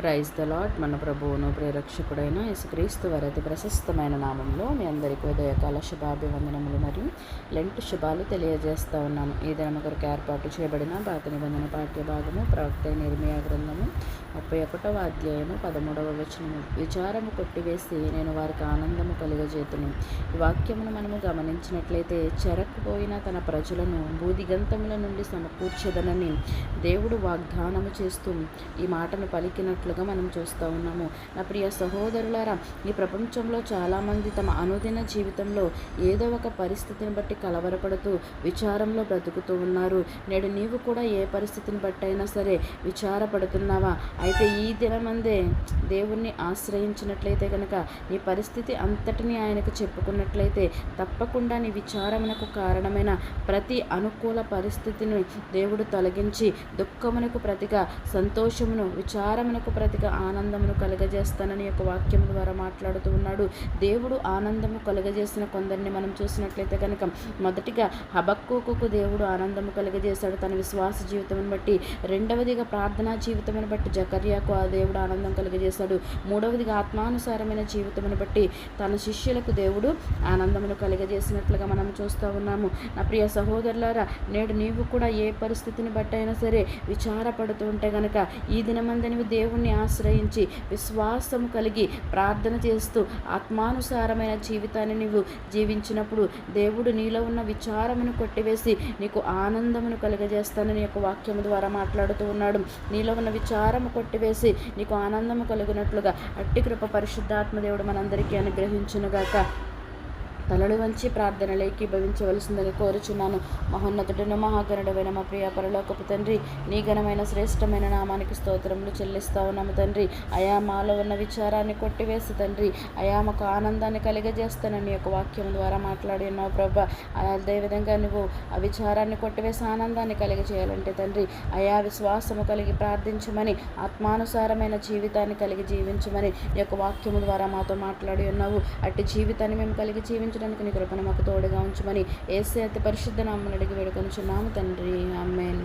Praise the lot మన ప్రభువును ప్రేరక్షకుడైన యేసుక్రీస్తు వారి అతి ప్రశస్తమైన నామంలో మీ అందరికీ ఉదయకాల శుభాభివందనములు మరియు లెంట్ శుభాలు తెలియజేస్తూ ఉన్నాను. ఈ దినం కొరకు ఏర్పాటు చేయబడిన పాత నిబంధన పాఠ్య భాగము ప్రవక్త నిర్మయా గ్రంథము ముప్పై ఒకటవ అధ్యాయము పదమూడవ వచనము. విచారము కొట్టివేసి నేను వారికి ఆనందము కలుగజేతును. ఈ వాక్యమును మనము గమనించినట్లయితే చెరక్కుపోయిన తన ప్రజలను బూదిగంతముల నుండి సమకూర్చదనని దేవుడు వాగ్దానము చేస్తూ ఈ మాటను పలికినట్లు చేస్తున్నట్లుగా మనం చూస్తూ ఉన్నాము. నా ప్రియ సహోదరులారా ఈ ప్రపంచంలో చాలామంది తమ అనుదిన జీవితంలో ఏదో ఒక పరిస్థితిని బట్టి కలవరపడుతూ విచారంలో బ్రతుకుతూ ఉన్నారు. నేడు నీవు కూడా ఏ పరిస్థితిని బట్టి అయినా సరే విచారపడుతున్నావా? అయితే ఈ దినమందే దేవుణ్ణి ఆశ్రయించినట్లయితే కనుక నీ పరిస్థితి అంతటిని ఆయనకు చెప్పుకున్నట్లయితే తప్పకుండా నీ విచారమునకు కారణమైన ప్రతి అనుకూల పరిస్థితిని దేవుడు తొలగించి దుఃఖమునకు ప్రతిగా సంతోషమును విచారమునకు ప్రతిగా ఆనందమును కలుగజేస్తానని యొక్క వాక్యం ద్వారా మాట్లాడుతూ ఉన్నాడు. దేవుడు ఆనందము కలుగజేసిన కొందరిని మనం చూసినట్లయితే కనుక మొదటిగా హబక్కుకు దేవుడు ఆనందము కలుగజేశాడు తన విశ్వాస జీవితం బట్టి. రెండవదిగా ప్రార్థనా జీవితమును బట్టి జకర్యాకు ఆ దేవుడు ఆనందం కలుగజేశాడు. మూడవదిగా ఆత్మానుసారమైన జీవితమును బట్టి తన శిష్యులకు దేవుడు ఆనందమును కలుగజేసినట్లుగా మనం చూస్తూ ఉన్నాము. నా ప్రియ సహోదరులారా నేడు నీవు కూడా ఏ పరిస్థితిని బట్టి అయినా సరే విచారపడుతూ ఉంటే గనక ఈ దినమందు నీవు దేవుణ్ణి ఆశ్రయించి విశ్వాసము కలిగి ప్రార్థన చేస్తూ ఆత్మానుసారమైన జీవితాన్ని నీవు జీవించినప్పుడు దేవుడు నీలో ఉన్న విచారమును కొట్టివేసి నీకు ఆనందమును కలుగజేస్తానని యొక్క వాక్యము ద్వారా మాట్లాడుతూ ఉన్నాడు. నీలో ఉన్న విచారము కొట్టివేసి నీకు ఆనందము కలిగినట్లుగా అట్టి కృప పరిశుద్ధాత్మ దేవుడు మనందరికీ అనుగ్రహించునుగాక. తలలు వంచి ప్రార్థనలేకి భవించవలసిందని కోరుచున్నాను. మహోన్నతుడును మహాగణుడమైన మా ప్రియ పరలోకపు తండ్రి నీ ఘనమైన శ్రేష్టమైన నామానికి స్తోత్రములు చెల్లిస్తా ఉన్నాము తండ్రి. అయా మాలో ఉన్న విచారాన్ని కొట్టివేసి తండ్రి. అయా మాకు ఆనందాన్ని కలిగజేస్తానని యొక్క వాక్యం ద్వారా మాట్లాడి ఉన్నావు ప్రభా. అదేవిధంగా నువ్వు ఆ విచారాన్ని కొట్టివేసి ఆనందాన్ని కలిగజేయాలంటే తండ్రి అయా విశ్వాసము కలిగి ప్రార్థించమని ఆత్మానుసారమైన జీవితాన్ని కలిగి జీవించమని యొక్క వాక్యము ద్వారా మాతో మాట్లాడి ఉన్నావు. అట్టి జీవితాన్ని మేము కలిగి జీవించడానికి నీ కృపను మాకు తోడుగా ఉంచమని ఏసే అతి పరిశుద్ధ నామని అడిగి వేడుకొనిచున్నాము తండ్రి. అమ్మేన్